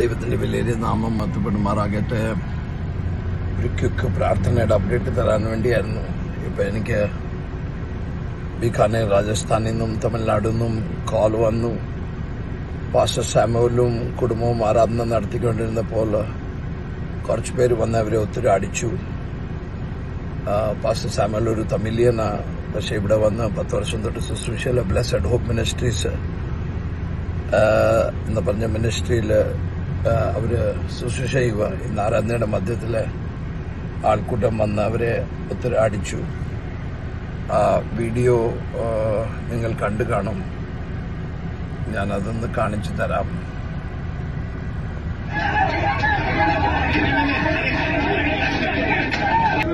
ദൈവത്തിന്റെ വിലയേറിയ നാമം മത്തപ്പെടുമാറാകട്ടെ ഒരു ക്വിക്ക് പ്രാർത്ഥനയുടെ അപ്ഡേറ്റ് തരാൻ വേണ്ടിയായിരുന്നു. ഇപ്പം എനിക്ക് ബീക്കാനേർ രാജസ്ഥാനിൽ നിന്നും തമിഴ്നാടിൽ നിന്നും കോൾ വന്നു. പാസ്റ്റർ സാമുവലും കുടുംബവും ആരാധന നടത്തിക്കൊണ്ടിരുന്നപ്പോൾ കുറച്ച് പേര് വന്ന് അവരെ ഒത്തിരി അടിച്ചു. പാസ്റ്റർ സാമുവൽ ഒരു തമിലിയനാ പക്ഷേ ഇവിടെ വന്ന് പത്ത് വർഷം തൊട്ട് ശുശ്രൂഷയിലെ ബ്ലസ്ഡ് ഹോപ്പ് മിനിസ്ട്രീസ് എന്ന് പറഞ്ഞ മിനിസ്ട്രിയിൽ അവർ ശുശ്രൂഷ ചെയ്യുക. ഇന്ന് ആരാധനയുടെ മധ്യത്തിലെ ആൾക്കൂട്ടം വന്ന് അവരെ ഒത്തിരി അടിച്ചു. ആ വീഡിയോ നിങ്ങൾ കണ്ടു കാണും. ഞാനതൊന്ന് കാണിച്ചു തരാം.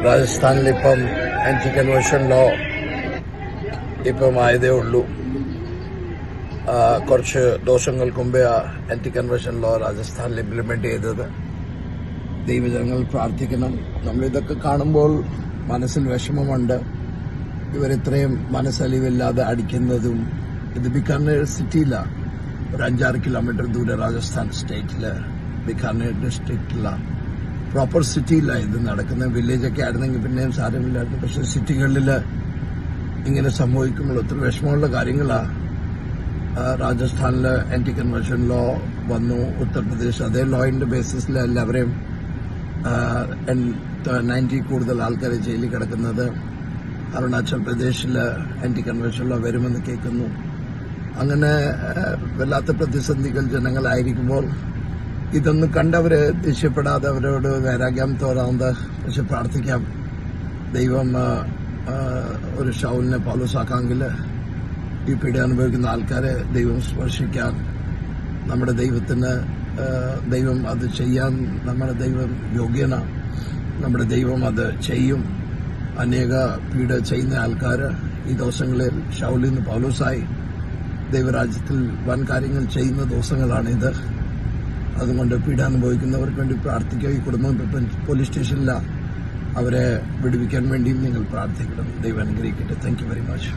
രാജസ്ഥാനിൽ ഇപ്പം ആന്റി കൺവേർഷൻ ലോ ഇപ്പം ആയതേ ഉള്ളൂ. കുറച്ച് ദോഷങ്ങൾക്ക് മുമ്പേ ആന്റി കൺവേർഷൻ ലോ രാജസ്ഥാനിൽ ഇംപ്ലിമെന്റ് ചെയ്തത്. ദൈവജനങ്ങൾ പ്രാർത്ഥിക്കണം. നമ്മൾ ഇതൊക്കെ കാണുമ്പോൾ മനസ്സിൽ വിഷമമുണ്ട്. ഇവരിത്രയും മനസ്സലിവില്ലാതെ അടിക്കുന്നതും ഇത് ബിക്കാനേർ സിറ്റിയില്ല ഒരു അഞ്ചാറ് കിലോമീറ്റർ ദൂരെ രാജസ്ഥാൻ സ്റ്റേറ്റിൽ ബിക്കാനേർ ഡിസ്ട്രിക്റ്റില പ്രോപ്പർ സിറ്റിയില്ല ഇത് നടക്കുന്ന വില്ലേജൊക്കെ ആയിരുന്നെങ്കിൽ പിന്നെയും സാരമില്ലായിരുന്നു. പക്ഷെ സിറ്റികളിൽ ഇങ്ങനെ സംഭവിക്കുമ്പോൾ ഒത്തിരി വിഷമമുള്ള കാര്യങ്ങളാണ് രാജസ്ഥാനിൽ ആന്റി കൺവെൻഷൻ ലോ വന്നു ഉത്തർപ്രദേശ് അതേ ലോയിന്റെ ബേസിസിൽ എല്ലാവരെയും നയന്റി കൂടുതൽ ആൾക്കാർ ജയിലിൽ കിടക്കുന്നത്. അരുണാചൽ പ്രദേശിൽ ആന്റി കൺവെൻഷൻ ലോ വരുമെന്ന് കേൾക്കുന്നു. അങ്ങനെ വല്ലാത്ത പ്രതിസന്ധികൾ ജനങ്ങളായിരിക്കുമ്പോൾ ഇതൊന്നും കണ്ടവര് ദേഷ്യപ്പെടാതെ അവരോട് വൈരാഗ്യം തോരാതെ പക്ഷെ പ്രാർത്ഥിക്കാം. ദൈവം ഒരു ഷൗലിനെ പൗലോസാക്കാമെങ്കിൽ ഈ പീഡ അനുഭവിക്കുന്ന ആൾക്കാരെ ദൈവം സ്പർശിക്കാൻ നമ്മുടെ ദൈവത്തിന് ദൈവം അത് ചെയ്യാൻ നമ്മുടെ ദൈവം യോഗ്യന. നമ്മുടെ ദൈവം അത് ചെയ്യും. അനേക പീഡ ചെയ്യുന്ന ആൾക്കാർ ഈ ദിവസങ്ങളിൽ ഷൗലിന്ന് പൗലോസായി ദൈവരാജ്യത്തിൽ വൻ കാര്യങ്ങൾ ചെയ്യുന്ന ദിവസങ്ങളാണിത്. അതുകൊണ്ട് പീഡ അനുഭവിക്കുന്നവർക്ക് വേണ്ടി പ്രാർത്ഥിക്കുക. ഈ കുടുംബം പോലീസ് സ്റ്റേഷനിലാണ് അവരെ വിടുവിക്കാൻ വേണ്ടിയും നിങ്ങൾ പ്രാർത്ഥിക്കണം. ദൈവം അനുഗ്രഹിക്കട്ടെ. Thank very much